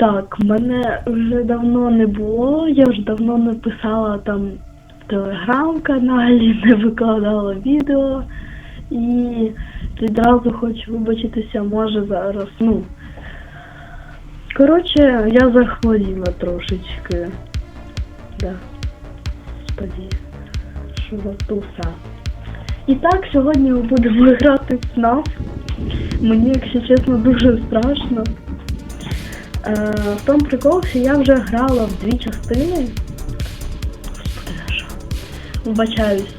Так, мене вже давно не було, я вже давно не писала там в телеграм-каналі, не викладала відео. І відразу хочу вибачитися, може зараз, ну. Коротше, я захворіла трошечки. Да. Господи, що за туса. І так, сьогодні ми будемо грати в FNAF. Мені, якщо чесно, дуже страшно. Е, в тому прикол, що я вже грала в дві частини. Господи, я що? Вибачаюсь.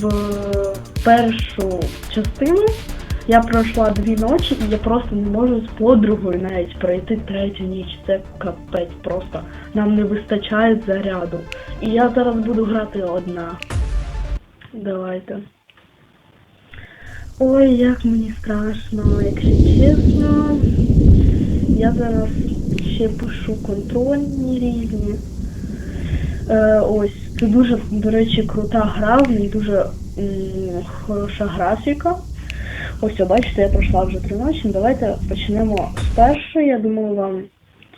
В, в першу частину я пройшла дві ночі і я просто не можу з подругою навіть пройти третю ніч. Це капець просто. Нам не вистачає заряду. І я зараз буду грати одна. Давайте. Ой, як мені страшно, якщо чесно. Я зараз ще пишу контрольні різні. Е, ось, це дуже, до речі, крута гра, в ній дуже м, хороша графіка. Ось, о, бачите, я пройшла вже три ночі. Давайте почнемо з першої. Я думаю, вам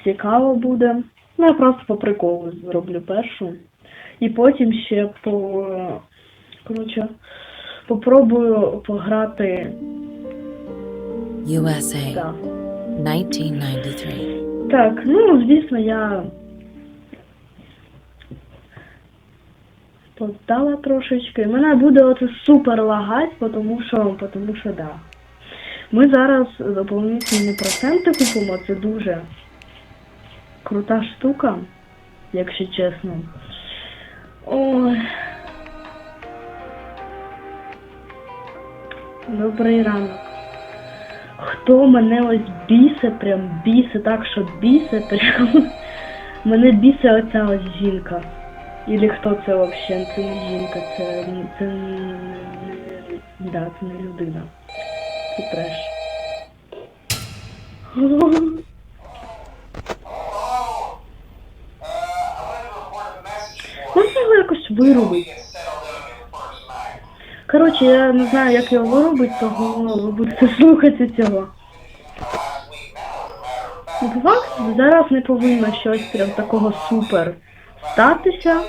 цікаво буде. Ну, я просто по приколу зроблю першу. І потім ще по. Коротше, попробую пограти. USA, Так. 1993. Так, ну, звісно, я подала трошечки. Мене буде оце супер лагать, тому що, тому що да. Ми зараз доповнительні проценти купимо, це дуже крута штука, якщо чесно. Ой. Добрий ранок. Хто мене ось бісе, прям бісе так, що бісе, прям. Мене бісе оця ось жінка. Ілі хто це взагалі? Це не жінка, це, це не, да, це не людина. Це треш. Можна його якось вирубити? Коротше, я не знаю, як його виробить, того ви будете слухати цього. Ну, зараз не повинно щось прям такого супер статися.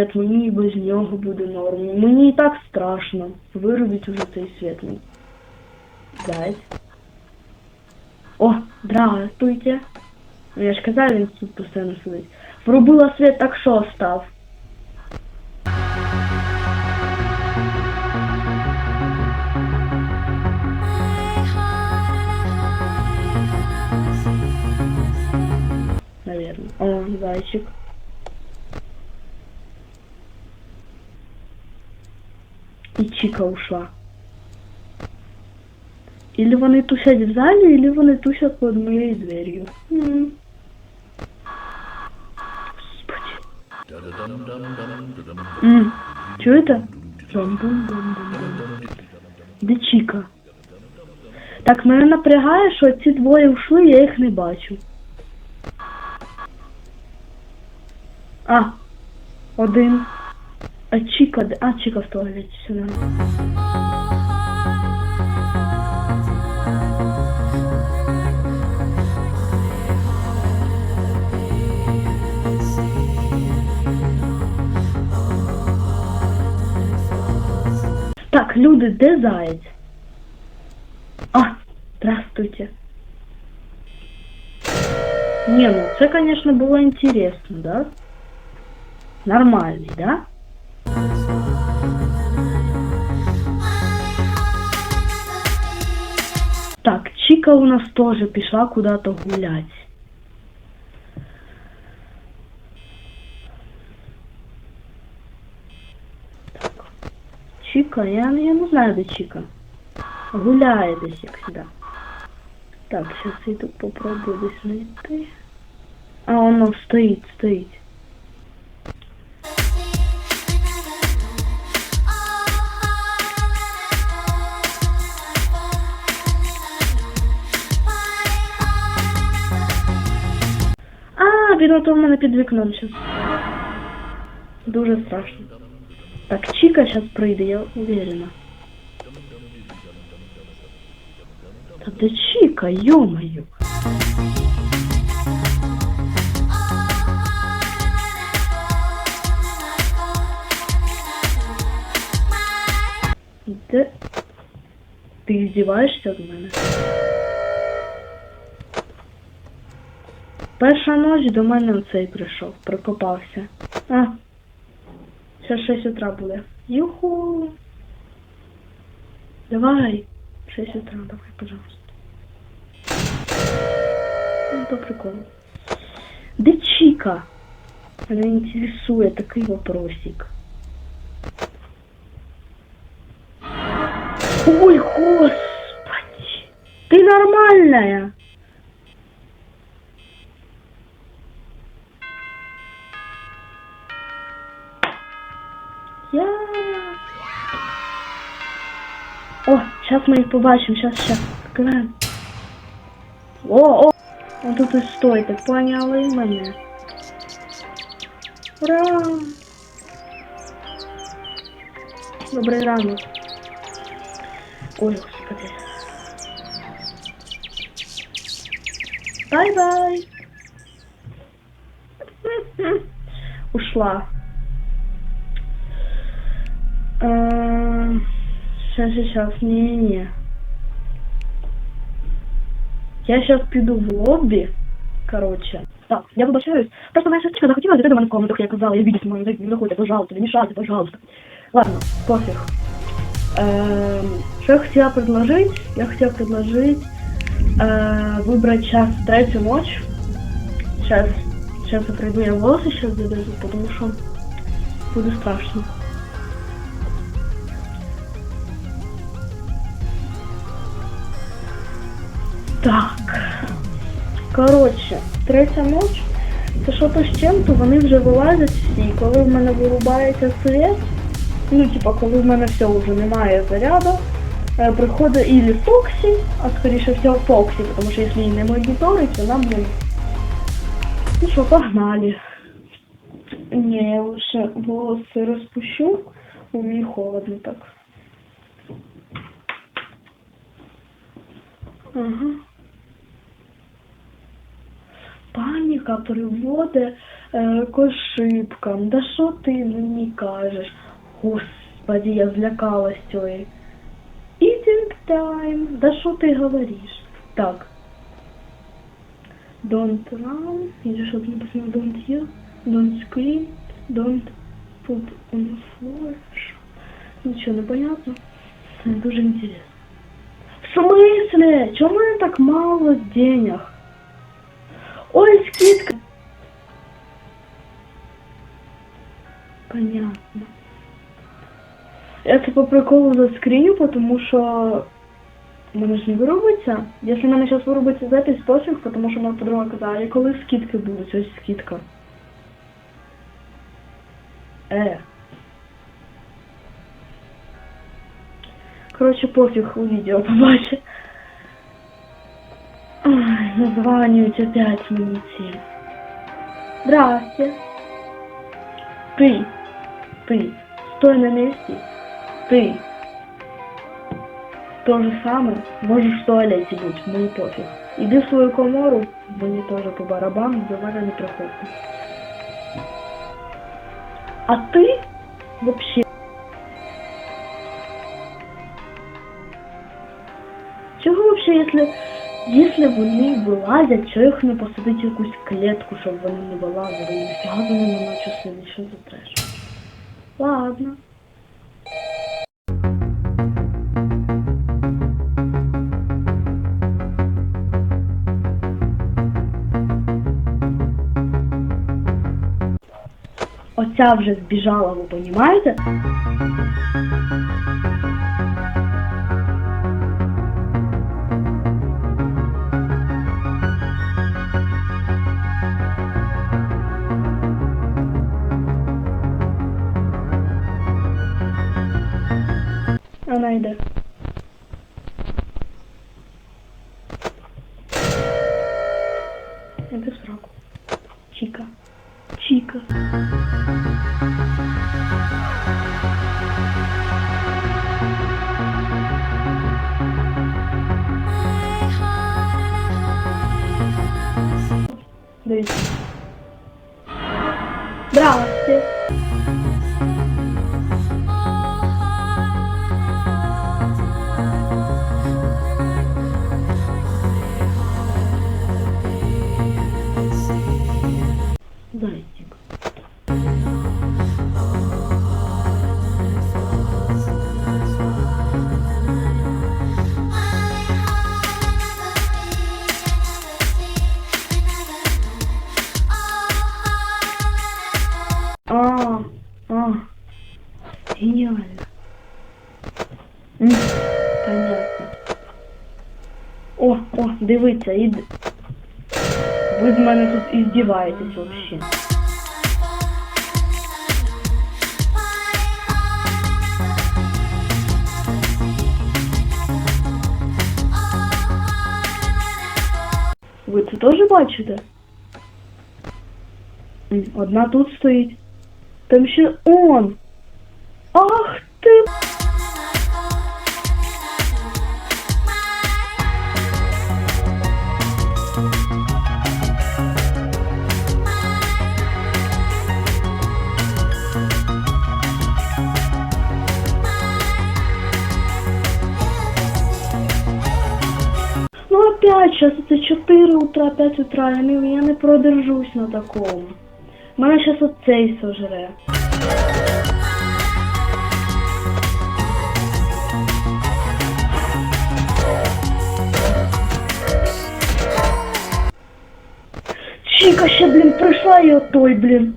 Світ, мені без нього буде норм. Мені і так страшно. Виробіть уже цей світ. Ну, Зайць. О, здравствуйте. Ну, Я ж казав, він тут постійно сидить. Врубила світ, так що став? Наверное. О, зайчик. І Чіка ушла. Или вони тусять в залі, или вони тусять під моєю дверью. М. Господи. М. Чуєте? Бам-бум-бам-бум-бам. Де Чіка? Так, мене напрягає, що ці двоє ушли, я їх не бачу. А, один. А Чіка, де? А, Чіка в туалеті сюди. Так, люди, де заяць? А, здравствуйте. Не, ну це, конечно, було интересно, да? Нормальный, да? Так, Чика у нас тоже пішла куда-то гулять. Так. Чика, я, я не знаю, де Чика. Гуляє десь, як всегда. Так, сейчас я тут попробую десь знайти. А, воно стоїть, стоїть. А, він ото в мене під вікном зараз. Дуже страшно. Так, Чіка зараз прийде, я уверена. Та де Чіка, йо-моє. Де? Ти здіваєшся з мене? Перша ночь до мене оцей прийшов, прикопався. А, ще 6 утра буде. Юху. Давай. 6 утра, давай, пожалуйста. Ну, по приколу. Де Чика? Меня интересует такой вопросик. Ой, господи! Ты нормальная? О, сейчас мы их побачим, сейчас, сейчас. Открываем. О, о! Он тут стоит, так поняли мене. Ура! Добрий ранок. Ой, господи. Бай-бай. Ушла Сейчас, сейчас, не-не-не. Я сейчас піду в лоббі. Короче. Так, я вибачаюсь. Просто моя сестричка захотіла зайти до мене в комнату, як я казала, я видеть мою не заходите, пожалуйста, не мешайте, пожалуйста. Ладно, пофиг. Эм, что я хотела предложить? Я хотела предложить э, выбрать час в третью ночь. Сейчас, сейчас я пройду, я волосы сейчас завяжу, потому что будет страшно. Так. Коротше, третя ніч. Це що то з чим-то вони вже вилазять всі. Коли в мене вирубається світ, ну, типа, коли в мене все вже немає заряду, е, приходить ілі Фоксі, а скоріше всього Фоксі, тому що якщо її не моніторить, вона, блін. Ну що, погнали. Ні, я лише волоси розпущу, бо мені холодно так. Ага. Паніка приводить е, к ошибкам. Да що ти мені кажеш? Господи, я злякалась цієї. Eating time. Да що ти говориш? Так. Don't run. Или там написано? Don't yell. Don't scream. Don't put on the floor. Що? Нічого не понятно. Дуже інтересно. В смысле? В мене так мало денег? Ой, скидка. Понятно. Це по приколу заскріню, потому що мене ж не вирубиться. Якщо в мене зараз вирубиться запись, пофіг, тому що моя подруга казала, коли скидки будуть, ось скидка. Е. Коротше, пофіг у відео побачить Ой, названивать опять мне ці. Здрасте. Ты. Ты. Стой на месте. Ты. То же самое. Можешь в туалете быть, мне пофиг. Иди в свою комору, мне тоже по барабану, до мене не приходит. А ты вообще... Якщо вони вилазять, чого їх не посадити в якусь клітку, щоб вони не вилазили? І нафіга вони на ночі сидять, що за треш? Ладно. Оця вже збіжала, ви розумієте? Йде. Іди в сраку. Чіка. Зайчик. А, а, гениально. Понятно. О, о, дивіться, і... Ви з мене тут іздіваєтесь вообще. Ви це теж бачите? М, Одна тут стоїть. Там ще он. Ах Сейчас это 4 утра, 5 утра, я не, я не продержусь на такому. Мене сейчас оцей сожре. Чіка ще, блін, прийшла і отой, блін.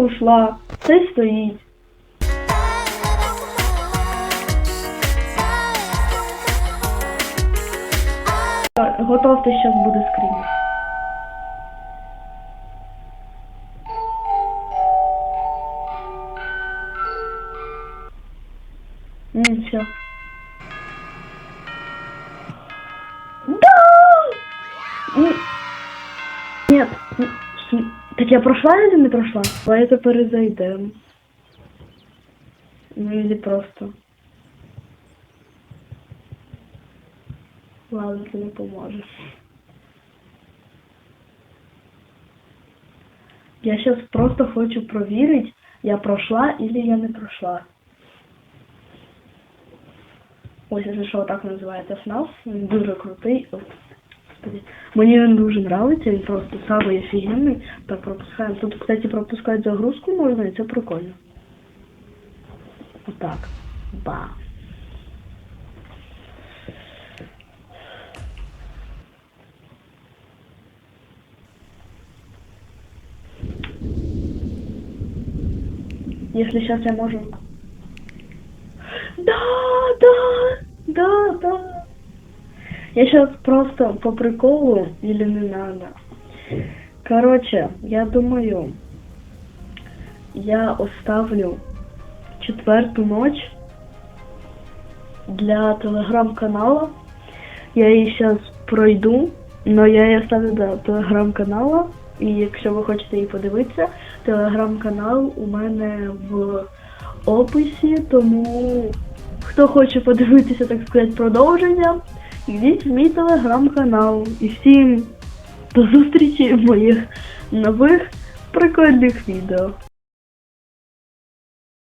Ушла, цей стоїть. Готовте, зараз буде скрін. Я прошла или не прошла? Давайте перезайдем. Ну или просто. Ладно, це не поможе. Я сейчас просто хочу проверить, я прошла или я не прошла. Ось це що так називається FNAF. Він дуже крутий. Господи. Мені він дуже нравиться, він просто самий офігенний. Так, пропускаємо. Тут, кстати, пропускати загрузку можна, і це прикольно. Отак. Ба. Если сейчас я можу. Я сейчас просто по приколу или не надо. Короче, я думаю, я оставлю четверту ночь для телеграм-канала. Я її зараз пройду, але я її оставлю до телеграм-канала. І якщо ви хочете її подивитися, телеграм-канал у мене в описі, тому хто хоче подивитися, так сказати, продовження, йдіть мій телеграм-канал. І всім до зустрічі в моїх нових прикольних відео.